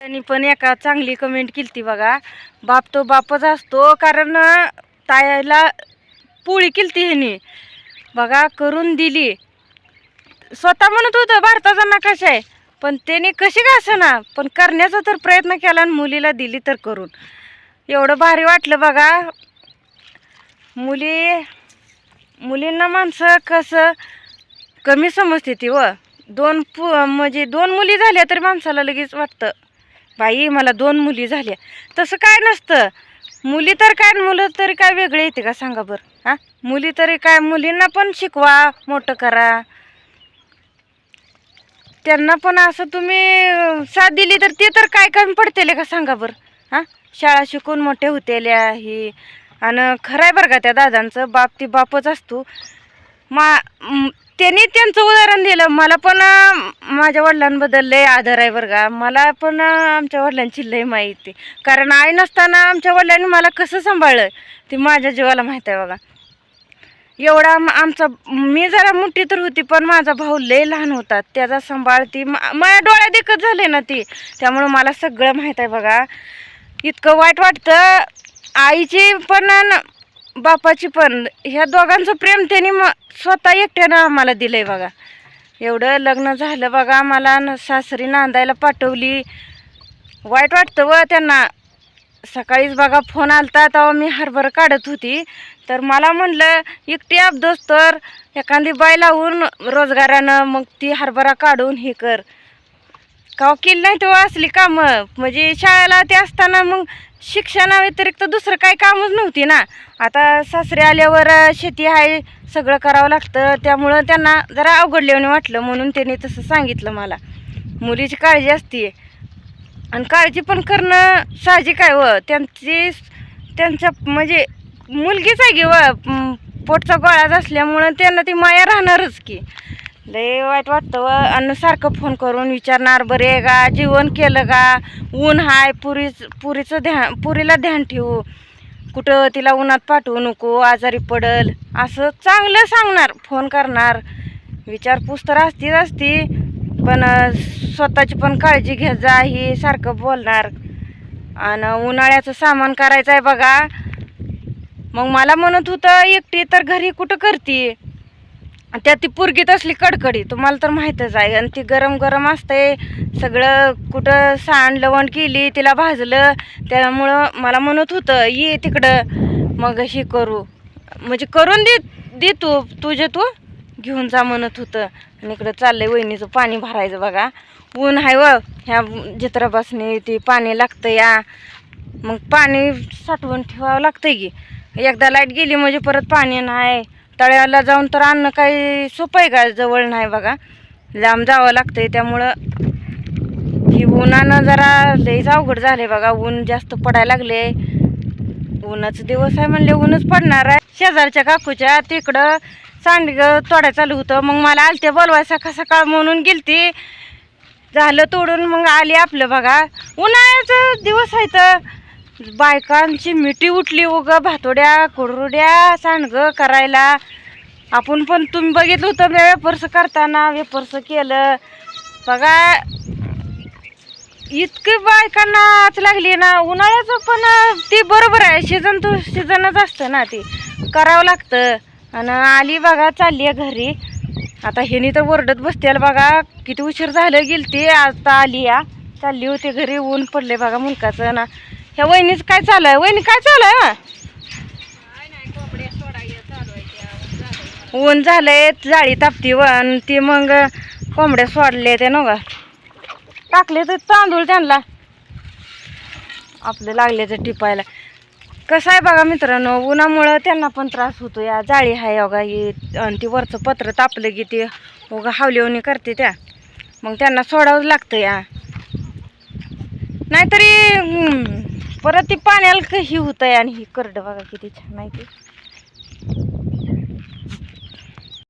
त्यांनी पण एका चांगली कमेंट केली ती बघा. बाप तो बापच असतो कारण तायाला पोळी केलती ह्यानी. बघा करून दिली. स्वतः म्हणत होतं भारताचा नकाशा आहे? पण त्याने कशी का ना? पण करण्याचा तर प्रयत्न केला आणि मुलीला दिली तर करून. एवढं भारी वाटलं बघा. मुली मुलींना माणसं कसं कमी समजते ती व दोन पु म्हणजे दोन मुली झाल्या तरी माणसाला लगेच वाटतं. बाई मला दोन मुली झाल्या. तसं काय नसतं. मुली तर काय मुलं तरी काय वेगळे येते का सांगा बरं? हां? मुली तरी काय मुलींना पण शिकवा मोठं करा. त्यांना पण असं तुम्ही साथ दिली तर ते तर काय कमी पडतेले का सांगा बरं? हां? शाळा शिकून मोठे होतेल्या ही. आणि खरं आहे बरं का त्या दादांचं बाप ती बापच असतो. मा त्यांनी त्यांचं उदाहरण दिलं. मला पण माझ्या वडिलांबद्दल लय आदर आहे बरं का. मला पण आमच्या वडिलांची लय माहिती कारण आई नसताना आमच्या वडिलांनी मला कसं सांभाळलं ते माझ्या जीवाला माहीत आहे बघा. एवढा आमचा मी जरा मोठी तर होती पण माझा भाऊ लय लहान होता. त्याचा सांभाळ ती मा- माझ्या डोळ्या देखत झाले ना ती. त्यामुळं मला सगळं माहीत आहे बघा. इतकं वाईट वाटतं. आईची पण बापाची पण. ह्या दोघांचं प्रेम त्यांनी म स्वतः एकट्यानं आम्हाला दिलंय बघा. एवढं लग्न झालं बघा आम्हाला न सासरी नांदायला पाठवली. वाईट वाटतं व त्यांना. सकाळीच बघा फोन आलता तेव्हा मी हरभर काढत होती. तर मला म्हणलं एकटी अपदोस तर एखादी बाय लावून रोजगारानं मग ती हरभरा काढून हे कर. का हो, केली नाही तेव्हा असली कामं? म्हणजे शाळेला ते असताना मग शिक्षणाव्यतिरिक्त दुसरं काही कामच नव्हती ना. आता सासरे आल्यावर शेती आहे सगळं करावं लागतं. त्यामुळं त्यांना जरा अवघडल्याने वाटलं म्हणून त्यांनी तसं सांगितलं मला. मुलीची काळजी असते आणि काळजी पण करणं साहजिक आहे व. त्यांची त्यांच्या म्हणजे मुलगीच आहे की व पोटचा गोळाच असल्यामुळं त्यांना ती माया राहणारच की. लय वाईट वाटतं व. आणि सारखं फोन करून विचारणार बरे का? जेवण केलं का? ऊन हाय पुरीच पुरीचं ध्यान पुरीला ध्यान ठेवू. कुठं तिला उन्हात पाठवू नको आजारी पडल. असं चांगलं सांगणार फोन करणार. विचारपूस तर असतीच असती पण स्वतःची पण काळजी घेत जा ही सारखं बोलणार. आणि उन्हाळ्याचं सामान करायचं आहे बघा. मग मला म्हणत होतं एकटी तर घरी कुठं करते? त्यात ती पुरगीत असली कडकडी तुम्हाला तर माहीतच आहे. आणि ती गरम गरम असते. सगळं कुठं सांड लवण केली तिला भाजलं त्यामुळं मला म्हणत होतं ये तिकडं मग अशी करू. म्हणजे करून दे दे तू तुझे तू घेऊन जा म्हणत होतं. आणि इकडं चाललंय वहिनीचं पाणी भरायचं बघा. ऊन आहे व ह्या जत्रापासनी ती पाणी लागतं या. मग पाणी साठवून ठेवावं लागतंय की. एकदा लाइट गेली म्हणजे परत पाणी नाही. तळ्याला जाऊन तर अन्न काही सोपं आहे का? जवळ नाही बघा. लांब जावं लागतंय त्यामुळं ही उन्हानं जरा लईच अवघड झाले बघा. ऊन जास्त पडायला लागले उन्हाचं दिवस आहे म्हणले ऊनच पडणार आहे. शेजारच्या काकूच्या तिकडं सांडग तोडाय चालू होतं. मग मला आलते बोलवाय सकाळ सकाळ म्हणून गेलती. झालं तोडून मग आली आपलं बघा. उन्हाळ्याचं दिवस आहे तर बायकांची मिठी उठली उग भातोड्या कुरड्या सांडग करायला. आपण पण तुम्ही बघितलं होतं मी वेपर्स करताना वेपर्स केलं. बघा इतकी बायकांना आच लागली ना उन्हाळ्याचं पण ती बरोबर आहे सीझन तो सीझनच असतं ना ती. करावं लागतं. आणि आली बघा चालली आहे घरी. आता ह्यानी तर ओरडत बसतेल बघा किती उशीर झालं गेली ती आता आली या. चालली होती घरी ऊन पडले बघा मुलकाचं ना. ह्या वहिनीच काय चालू आहे वहिनी काय चालू आहे वा? ऊन झालंय जाळी तापती व ती मग कोंबड्या सोडले ते नव्हा. टाकले तर तांदूळ त्यांना. आपले लागले तर टिपायला. कसं आहे बघा मित्रांनो उन्हामुळं त्यांना पण त्रास होतो या जाळी आहे अगा ही आणि ती वरचं पत्र तापलं की ते उगा हावलेवणी करते त्या. मग त्यांना सोडावंच लागतं या. नाहीतरी परत ती पाण्याला कशी होतं आहे आणि ही करडं बघा किती छान आहे ती.